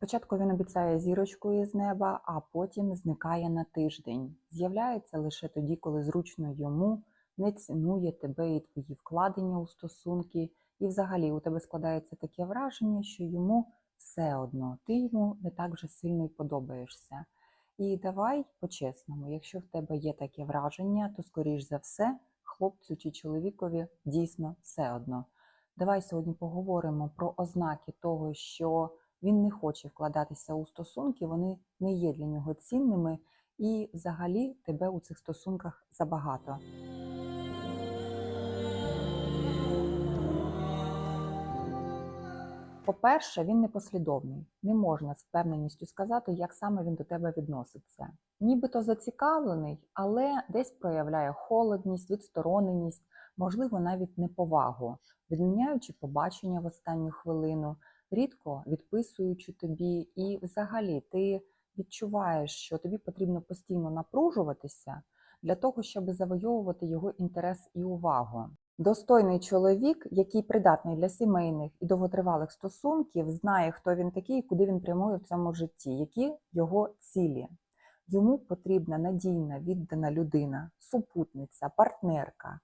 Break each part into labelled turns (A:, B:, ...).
A: Спочатку він обіцяє зірочкою з неба, а потім зникає на тиждень. З'являється лише тоді, коли зручно йому не цінує тебе і твої вкладення у стосунки. І взагалі у тебе складається таке враження, що йому все одно, ти йому не так вже сильно й подобаєшся. І давай по-чесному, якщо в тебе є таке враження, то скоріш за все, хлопцю чи чоловікові дійсно все одно. Давай сьогодні поговоримо про ознаки того, що він не хоче вкладатися у стосунки, вони не є для нього цінними, і взагалі тебе у цих стосунках забагато. По-перше, він непослідовний. Не можна з впевненістю сказати, як саме він до тебе відноситься. Нібито зацікавлений, але десь проявляє холодність, відстороненість, можливо, навіть неповагу, відміняючи побачення в останню хвилину, рідко відписуючи тобі, і взагалі ти відчуваєш, що тобі потрібно постійно напружуватися для того, щоб завойовувати його інтерес і увагу. Достойний чоловік, який придатний для сімейних і довготривалих стосунків, знає, хто він такий і куди він прямує в цьому житті, які його цілі. Йому потрібна надійна, віддана людина, супутниця, партнерка,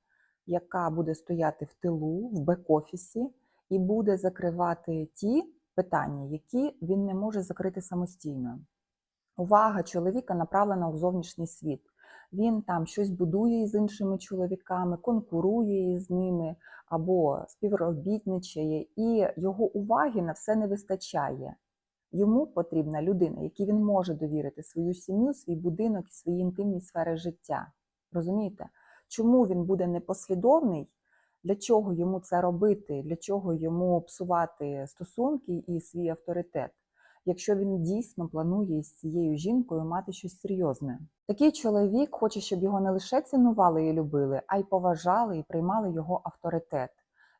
A: яка буде стояти в тилу, в бек-офісі і буде закривати ті питання, які він не може закрити самостійно. Увага чоловіка направлена у зовнішній світ. Він там щось будує з іншими чоловіками, конкурує із ними або співробітничає, і його уваги на все не вистачає. Йому потрібна людина, якій він може довірити свою сім'ю, свій будинок і свої інтимні сфери життя. Розумієте? Чому він буде непослідовний? Для чого йому це робити? Для чого йому псувати стосунки і свій авторитет? якщо він дійсно планує з цією жінкою мати щось серйозне. Такий чоловік хоче, щоб його не лише цінували і любили, а й поважали і приймали його авторитет.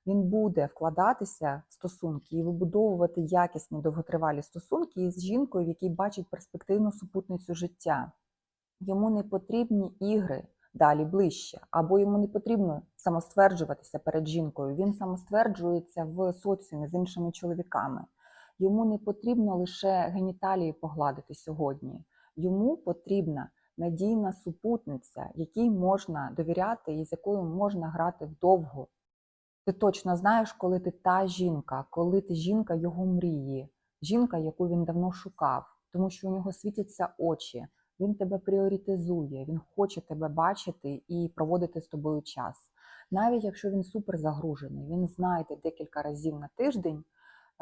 A: Він буде вкладатися в стосунки і вибудовувати якісні довготривалі стосунки із жінкою, в якій бачить перспективну супутницю життя. Йому не потрібні ігри далі ближче, або йому не потрібно самостверджуватися перед жінкою. Він самостверджується в соціумі з іншими чоловіками. Йому не потрібно лише геніталії погладити сьогодні. Йому потрібна надійна супутниця, якій можна довіряти і з якою можна грати вдовго. Ти точно знаєш, коли ти та жінка, коли ти жінка його мрії, жінка, яку він давно шукав, тому що у нього світяться очі, він тебе пріоритизує, він хоче тебе бачити і проводити з тобою час. Навіть якщо він супер загружений, він знайде декілька разів на тиждень.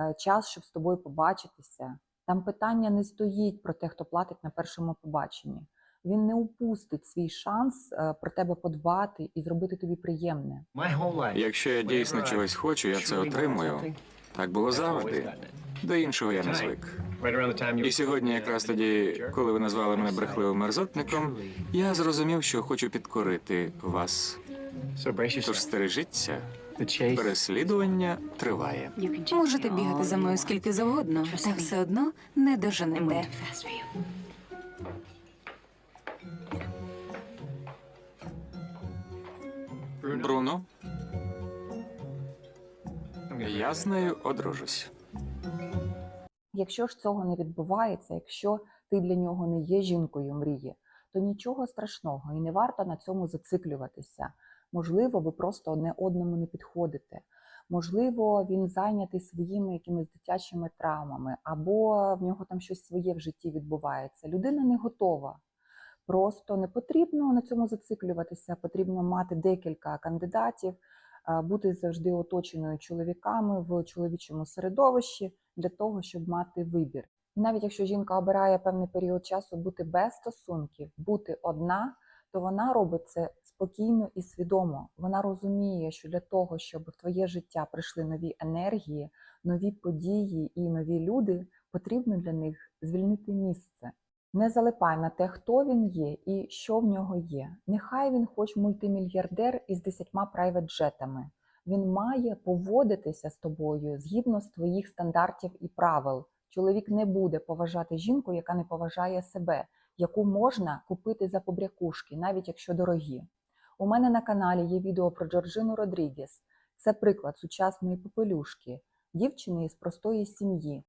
A: Е, час, щоб з тобою побачитися. Там питання не стоїть про те, хто платить на першому побаченні. Він не упустить свій шанс е, про тебе подбати і зробити тобі приємне.
B: Якщо я дійсно чогось хочу, я це отримую. Так було завжди. До іншого я не звик. І сьогодні, якраз тоді, коли ви назвали мене брехливим мерзотником, я зрозумів, що хочу підкорити вас. Тож стережіться, переслідування триває.
C: Можете бігати за мною скільки завгодно, та все одно не доженете.
B: Бруно, я з нею одружусь.
A: Якщо ж цього не відбувається, якщо ти для нього не є жінкою мрії, то нічого страшного і не варто на цьому зациклюватися. Можливо, ви просто одне одному не підходите. Можливо, він зайнятий своїми якимись дитячими травмами, або в нього там щось своє в житті відбувається. Людина не готова. Просто не потрібно на цьому зациклюватися, потрібно мати декілька кандидатів, бути завжди оточеною чоловіками в чоловічому середовищі для того, щоб мати вибір. І навіть якщо жінка обирає певний період часу бути без стосунків, бути одна, то вона робить це спокійно і свідомо. Вона розуміє, що для того, щоб в твоє життя прийшли нові енергії, нові події і нові люди, потрібно для них звільнити місце. Не залипай на те, хто він є і що в нього є. Нехай він хоч мультимільярдер із десятьма прайвет-джетами. Він має поводитися з тобою згідно з твоїх стандартів і правил. Чоловік не буде поважати жінку, яка не поважає себе, яку можна купити за побрякушки, навіть якщо дорогі. У мене на каналі є відео про Джорджину Родрігес. Це приклад сучасної попелюшки, дівчини із простої сім'ї.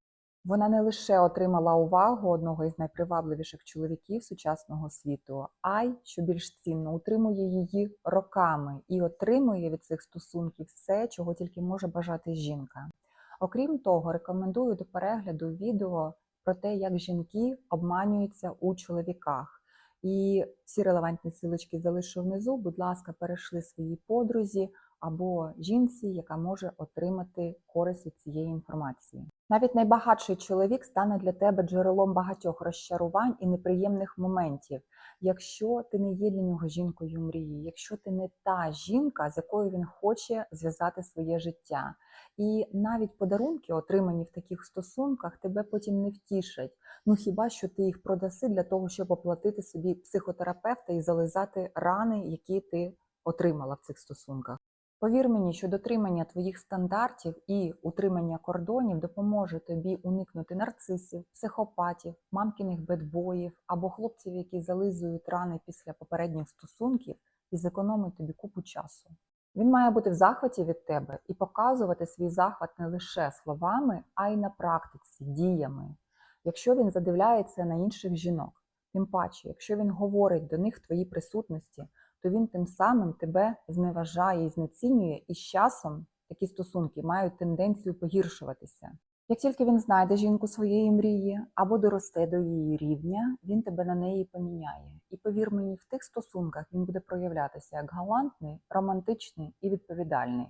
A: Вона не лише отримала увагу одного із найпривабливіших чоловіків сучасного світу, а й, що більш цінно, утримує її роками і отримує від цих стосунків все, чого тільки може бажати жінка. Окрім того, рекомендую до перегляду відео про те, як жінки обманюються у чоловіках. І всі релевантні силочки залишу внизу. Будь ласка, перейшли своїй подрузі або жінці, яка може отримати користь від цієї інформації. Навіть найбагатший чоловік стане для тебе джерелом багатьох розчарувань і неприємних моментів, якщо ти не є для нього жінкою мрії, якщо ти не та жінка, з якою він хоче зв'язати своє життя. І навіть подарунки, отримані в таких стосунках, тебе потім не втішать. Ну хіба що ти їх продаси для того, щоб оплатити собі психотерапевта і зализати рани, які ти отримала в цих стосунках. Повір мені, що дотримання твоїх стандартів і утримання кордонів допоможе тобі уникнути нарцисів, психопатів, мамкіних бедбоїв або хлопців, які зализують рани після попередніх стосунків і зекономить тобі купу часу. Він має бути в захваті від тебе і показувати свій захват не лише словами, а й на практиці, діями. Якщо він задивляється на інших жінок, тим паче, якщо він говорить до них в твоїй присутності, то він тим самим тебе зневажає і знецінює, і з часом такі стосунки мають тенденцію погіршуватися. Як тільки він знайде жінку своєї мрії або доросте до її рівня, він тебе на неї поміняє. І повір мені, в тих стосунках він буде проявлятися як галантний, романтичний і відповідальний.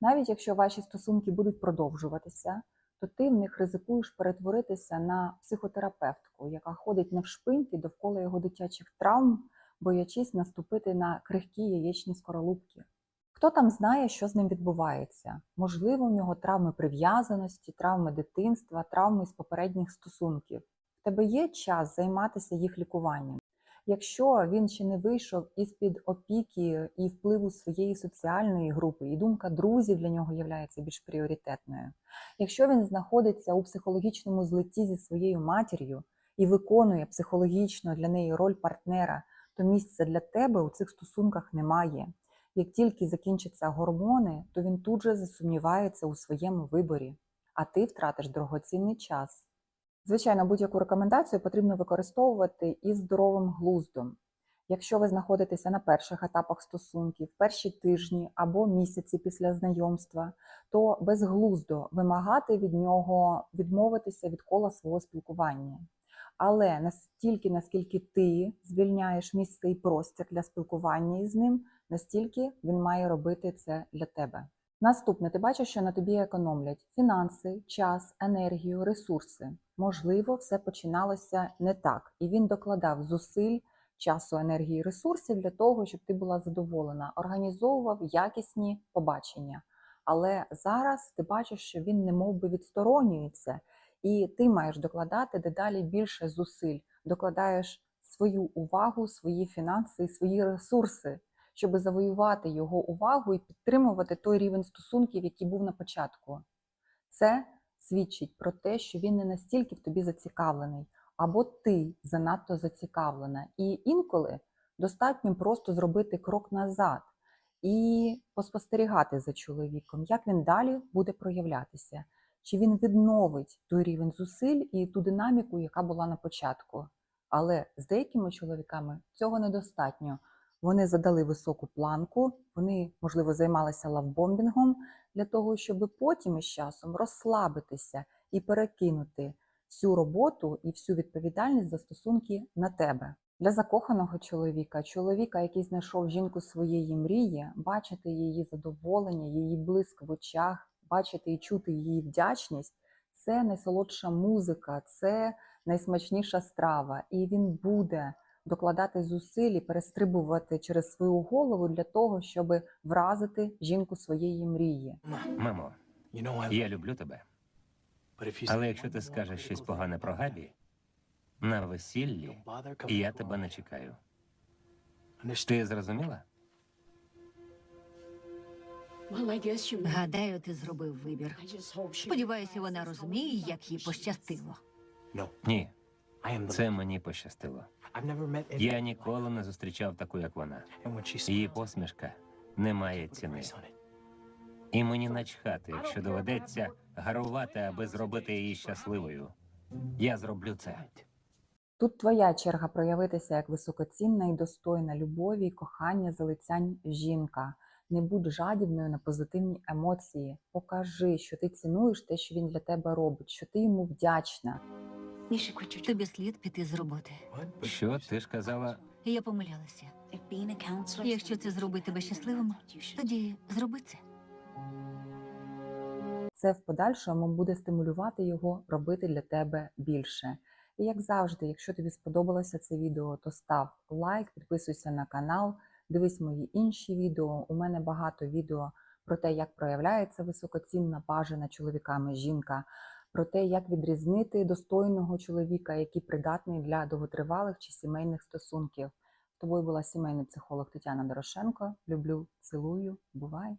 A: Навіть якщо ваші стосунки будуть продовжуватися, то ти в них ризикуєш перетворитися на психотерапевтку, яка ходить навшпиньки довкола його дитячих травм, боячись наступити на крихкі яєчні скоролупки. Хто там знає, що з ним відбувається? Можливо, у нього травми прив'язаності, травми дитинства, травми з попередніх стосунків. В тебе є час займатися їх лікуванням. Якщо він ще не вийшов із під опіки і впливу своєї соціальної групи, і думка друзів для нього є більш пріоритетною. Якщо він знаходиться у психологічному злитті зі своєю матір'ю і виконує психологічно для неї роль партнера, то місця для тебе у цих стосунках немає. Як тільки закінчаться гормони, то він тут же засумнівається у своєму виборі, а ти втратиш дорогоцінний час. Звичайно, будь-яку рекомендацію потрібно використовувати із здоровим глуздом. Якщо ви знаходитеся на перших етапах стосунків, перші тижні або місяці після знайомства, то безглуздо вимагати від нього відмовитися від кола свого спілкування. Але настільки, наскільки ти звільняєш місце і простір для спілкування із ним, настільки він має робити це для тебе. Наступне, ти бачиш, що на тобі економлять фінанси, час, енергію, ресурси. Можливо, все починалося не так, і він докладав зусиль, часу, енергії, ресурсів для того, щоб ти була задоволена, організовував якісні побачення. Але зараз ти бачиш, що він немов би відсторонюється, і ти маєш докладати дедалі більше зусиль, докладаєш свою увагу, свої фінанси і свої ресурси щоб завоювати його увагу і підтримувати той рівень стосунків, який був на початку. Це свідчить про те, що він не настільки в тобі зацікавлений, або ти занадто зацікавлена. І інколи достатньо просто зробити крок назад і поспостерігати за чоловіком, як він далі буде проявлятися, чи він відновить той рівень зусиль і ту динаміку, яка була на початку. Але з деякими чоловіками цього недостатньо. Вони задали високу планку, вони, можливо, займалися лавбомбінгом для того, щоб потім із часом розслабитися і перекинути всю роботу і всю відповідальність за стосунки на тебе. Для закоханого чоловіка, чоловіка, який знайшов жінку своєї мрії, бачити її задоволення, її блиск в очах, бачити і чути її вдячність це найсолодша музика, це найсмачніша страва, і він буде докладати зусиль і перестрибувати через свою голову для того, щоб вразити жінку своєї мрії.
D: Мамо, я люблю тебе. Але якщо ти скажеш щось погане про Габі, на весіллі я тебе не чекаю. Ти зрозуміла?
E: Гадаю, ти зробив вибір. Сподіваюся, вона розуміє, як їй пощастило.
D: Ні, це мені пощастило. Я ніколи не зустрічав таку, як вона. Її посмішка не має ціни. І мені начхати, якщо доведеться гарувати, аби зробити її щасливою. Я зроблю це.
A: Тут твоя черга проявитися як високоцінна і достойна любові і кохання залицянь жінка. Не будь жадібною на позитивні емоції. Покажи, що ти цінуєш те, що він для тебе робить, що ти йому вдячна.
E: Тобі слід піти з роботи.
D: Що ти ж казала?
E: Я помилялася. Якщо це зробить тебе щасливим, тоді зроби це.
A: Це в подальшому буде стимулювати його робити для тебе більше. І як завжди, якщо тобі сподобалося це відео, то став лайк, підписуйся на канал, дивись мої інші відео. У мене багато відео про те, як проявляється високоцінна бажана чоловіками жінка, про те, як відрізнити достойного чоловіка, який придатний для довготривалих чи сімейних стосунків. З тобою була сімейний психолог Тетяна Дорошенко. Люблю, цілую, бувай!